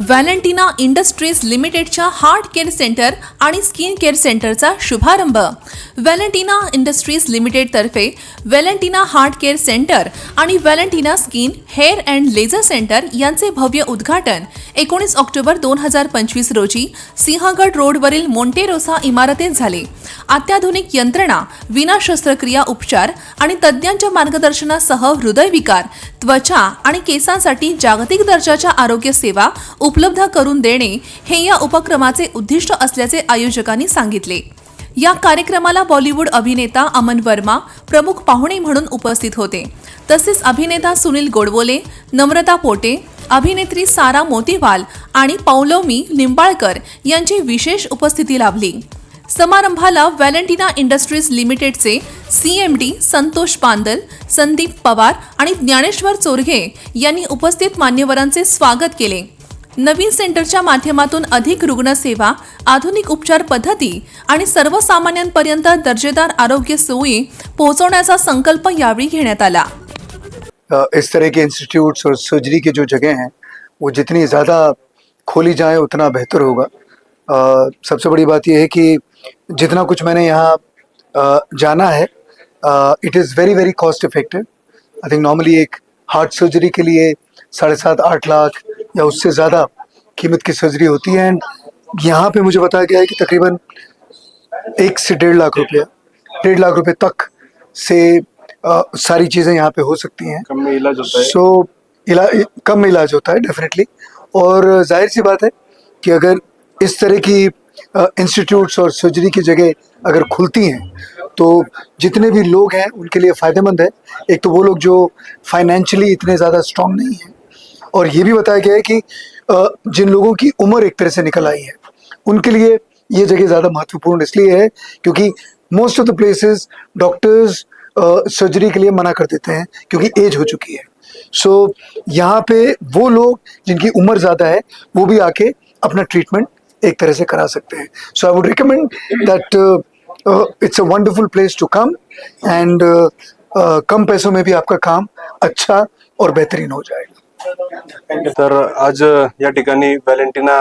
Valentina industries लिमिटेडच्या heart care centre आणि skin care सेंटरचा शुभारंभ. व्हॅलेंटिना इंडस्ट्रीज लिमिटेडतर्फे व्हॅलेंटिना हार्ट केअर सेंटर आणि Valentina skin hair and laser centre यांचे भव्य उद्घाटन एकोणीस ऑक्टोबर दोन हजार पंचवीस रोजी सिंहगड रोडवरील मोंटेरोसा इमारतीत झाले. अत्याधुनिक यंत्रणा विना शस्त्रक्रिया उपचार आणि तज्ज्ञांच्या मार्गदर्शनासह हृदयविकार त्वचा आणि केसांसाठी जागतिक दर्जाच्या आरोग्य सेवा उपलब्ध करून देणे हे या उपक्रमाचे उद्दिष्ट असल्याचे आयोजकांनी सांगितले. या कार्यक्रमाला बॉलिवूड अभिनेता अमन वर्मा प्रमुख पाहुणे म्हणून उपस्थित होते. तसेच अभिनेता सुनील गोडबोले नम्रता पोटे अभिनेत्री सारा मोतीवाल आणि पौलोमी निंबाळकर यांची विशेष उपस्थिती लाभली. समारंभाला व्हॅलेंटिना इंडस्ट्रीज लिमिटेडचे सीएमडी संतोष पांदल संदीप पवार आणि ज्ञानेश्वर चोरघे यांनी उपस्थित मान्यवरांचे स्वागत केले. नवीन सेंटरच्या माध्यमातून अधिक रुग्णसेवा आधुनिक उपचार पद्धती आणि सर्वसामान्यांपर्यंत दर्जेदार आरोग्य सोयी पोहोचवण्याचा संकल्प यावेळी घेण्यात आला. इस तरह के इंस्टीट्यूट्स और सर्जरी की जो जगह हैं वो जितनी ज़्यादा खोली जाए उतना बेहतर होगा। सबसे बड़ी बात यह है कि जितना कुछ मैंने यहाँ जाना है it is very very cost effective I think normally एक हार्ट सर्जरी के लिए साढ़े सात आठ लाख या उससे ज़्यादा कीमत की सर्जरी होती है। एंड यहाँ पे मुझे बताया गया है कि तकरीबन एक से डेढ़ लाख रुपया डेढ़ लाख रुपए तक से अ, सारी चीज़ें यहाँ पे हो सकती हैं। कम में इलाज होता है। सो इला कम में इलाज होता है डेफिनेटली और ज़ाहिर सी बात है कि अगर इस तरह की इंस्टीट्यूट्स और सर्जरी की जगह अगर खुलती हैं तो जितने भी लोग हैं उनके लिए फ़ायदेमंद है। एक तो वो लोग जो फाइनेंशियली इतने ज़्यादा स्ट्रांग नहीं हैं और ये भी बताया गया है कि जिन लोगों की उम्र एक तरह से निकल आई है उनके लिए ये जगह ज़्यादा महत्वपूर्ण इसलिए है क्योंकि most of the places doctors surgery के लिए मना कर देते हैं क्योंकि एज हो चुकी है। सो so, यहाँ पे वो लोग जिनकी उम्र ज़्यादा है वो भी आके अपना ट्रीटमेंट एक तरह से करा सकते हैं। So I would recommend that it's a wonderful place to come and कम पैसों में भी आपका काम अच्छा और बेहतरीन हो जाएगा तर आज या ठिकाणी व्हॅलेंटिना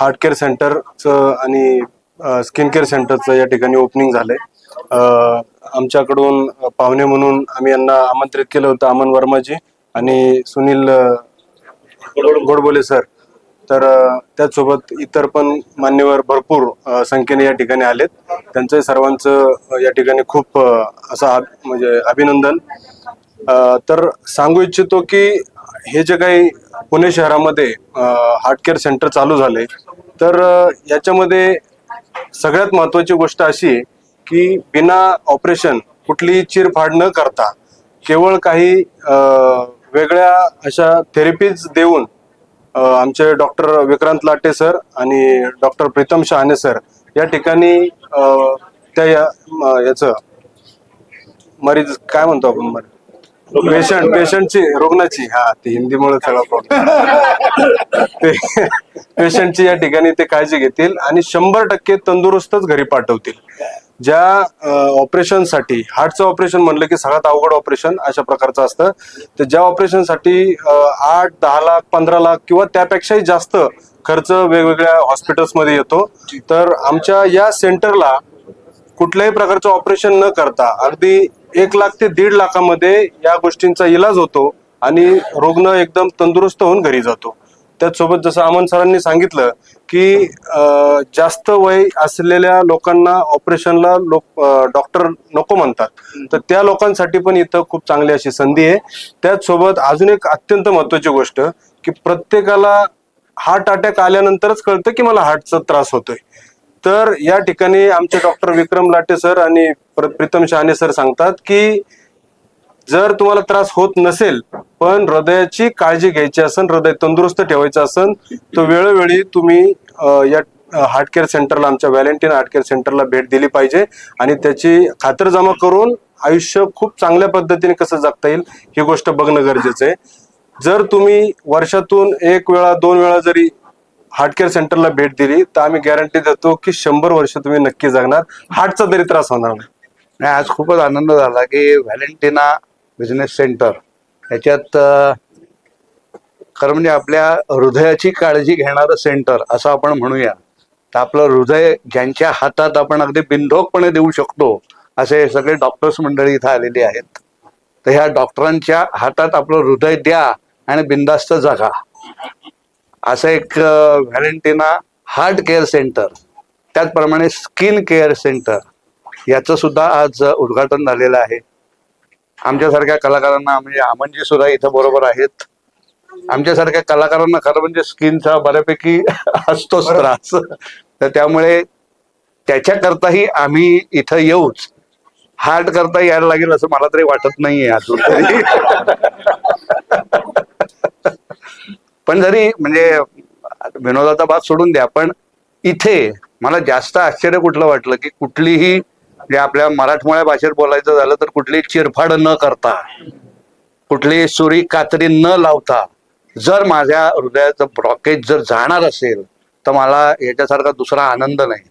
हार्ट केअर सेंटरचं आणि स्किन केअर सेंटरचं या ठिकाणी ओपनिंग झालंय. आमच्याकडून पाहुणे म्हणून आम्ही यांना आमंत्रित केलं होतं अमन वर्माजी आणि सुनील गोडबोले सर. तर त्याचसोबत इतर पण मान्यवर भरपूर संख्येने या ठिकाणी आलेत. त्यांचं सर्वांचं या ठिकाणी खूप असं म्हणजे अभिनंदन. तर सांगू इच्छितो की हे जे काही पुणे शहरामध्ये हार्ट केअर सेंटर चालू झाले तर याच्यामध्ये सगळ्यात महत्वाची गोष्ट अशी आहे की बिना ऑपरेशन कुठलीही चिरफाड न करता केवळ काही वेगळ्या अशा थेरपीज देऊन आमचे डॉक्टर विक्रांत लाटे सर आणि डॉक्टर प्रीतम शहाणे सर या ठिकाणी त्या या- याचं मरीज काय म्हणतो आपण मरीज? पेशंट पेशंटची रुग्णाची. हा ती हिंदीमुळे सगळा प्रॉब्लेम पेशंटची या ठिकाणी ते काळजी घेतील आणि शंभर टक्के तंदुरुस्तच घरी पाठवतील. ज्या ऑपरेशनसाठी हार्टचं ऑपरेशन म्हणलं की सगळ्यात अवघड ऑपरेशन अशा प्रकारचं असतं. तर ज्या ऑपरेशनसाठी आठ दहा लाख पंधरा लाख किंवा त्यापेक्षाही जास्त खर्च वेगवेगळ्या हॉस्पिटल्समध्ये येतो. तर आमच्या या सेंटरला कुठल्याही प्रकारचं ऑपरेशन न करता अगदी एक लाख ते दीड लाखामध्ये या गोष्टींचा इलाज होतो आणि रुग्ण एकदम तंदुरुस्त होऊन घरी जातो. त्याचसोबत जसं अमन सरांनी सांगितलं की जास्त वय असलेल्या लोकांना ऑपरेशनला लोक डॉक्टर नको म्हणतात. तर त्या लोकांसाठी पण इथं खूप चांगली अशी संधी आहे. त्याचसोबत अजून एक अत्यंत महत्वाची गोष्ट की प्रत्येकाला हार्ट अटॅक आल्यानंतरच कळतं की मला हार्टचा त्रास होतोय. तर या ठिकाणी आमचे डॉक्टर विक्रम लाटे सर आणि प्रीतम शहाणे सर सांगतात की जर तुम्हाला त्रास होत नसेल पण हृदयाची काळजी घ्यायची असेल हृदय तंदुरुस्त ठेवायचं असेल तर वेळोवेळी तुम्ही या हार्ट केअर सेंटरला आमच्या व्हॅलेंटिन हार्ट केअर सेंटरला भेट दिली पाहिजे आणि त्याची खातरजमा करून आयुष्य खूप चांगल्या पद्धतीने कसं जगता येईल ही गोष्ट बघणं गरजेचं आहे. जर तुम्ही वर्षातून एक वेळा दोन वेळा जरी हार्ट केअर सेंटरला भेट दिली तर आम्ही गॅरंटी देतो की शंभर वर्ष तुम्ही नक्की जगणार. हार्टचा तरी त्रास होणार नाही. नाही आज खूपच आनंद झाला की व्हॅलेंटिना बिझनेस सेंटर याच्यात खरं म्हणजे आपल्या हृदयाची काळजी घेणारं सेंटर असं आपण म्हणूया. तर आपलं हृदय ज्यांच्या हातात आपण अगदी बिनधोकपणे देऊ शकतो असे सगळे डॉक्टर्स मंडळी इथं आलेली आहेत. तर ह्या डॉक्टरांच्या हातात आपलं हृदय द्या आणि बिंदास्त जगा. असं एक व्हॅलेंटिना हार्ट केअर सेंटर त्याचप्रमाणे स्किन केअर सेंटर याचं सुद्धा आज उद्घाटन झालेलं आहे. आमच्यासारख्या कलाकारांना म्हणजे अमनजी सुद्धा इथं बरोबर आहेत. आमच्यासारख्या कलाकारांना खरं म्हणजे स्किनचा बऱ्यापैकी असतोच त्रास. तर त्यामुळे त्याच्याकरताही आम्ही इथं येऊच. हार्ट करता यायला लागेल असं मला तरी वाटत नाहीये अजून तरी. पण जरी म्हणजे विनोदाचा बात सोडून द्या पण इथे मला जास्त आश्चर्य कुठलं वाटलं की कुठलीही जे आपल्या मराठमोळ्या भाषेत बोलायचं झालं तर कुठली चिरफाड न करता कुठली सुरी कात्री न लावता जर माझ्या हृदयाचं ब्लॉकेज जर जाणार असेल तर मला याच्यासारखा दुसरा आनंद नाही.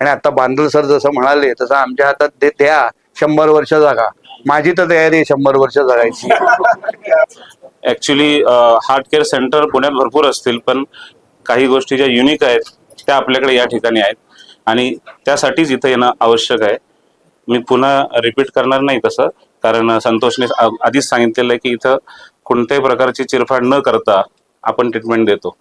आणि आता बांदल सर जसं म्हणाले तसं आमच्या हातात ते द्या शंभर वर्ष जागा. माझी तर तयारी आहे शंभर वर्ष जगायची. ऍक्च्युली हार्ट केअर सेंटर पुण्यात भरपूर असतील पण काही गोष्टी ज्या युनिक आहेत त्या आपल्याकडे या ठिकाणी आहेत. आणि त्यासाठीच इथं येणं आवश्यक आहे. मी पुन्हा रिपीट करणार नाही तसं कारण संतोषने आधीच सांगितलेलं आहे की इथं कोणत्याही प्रकारची चिरफाड न करता आपण ट्रीटमेंट देतो.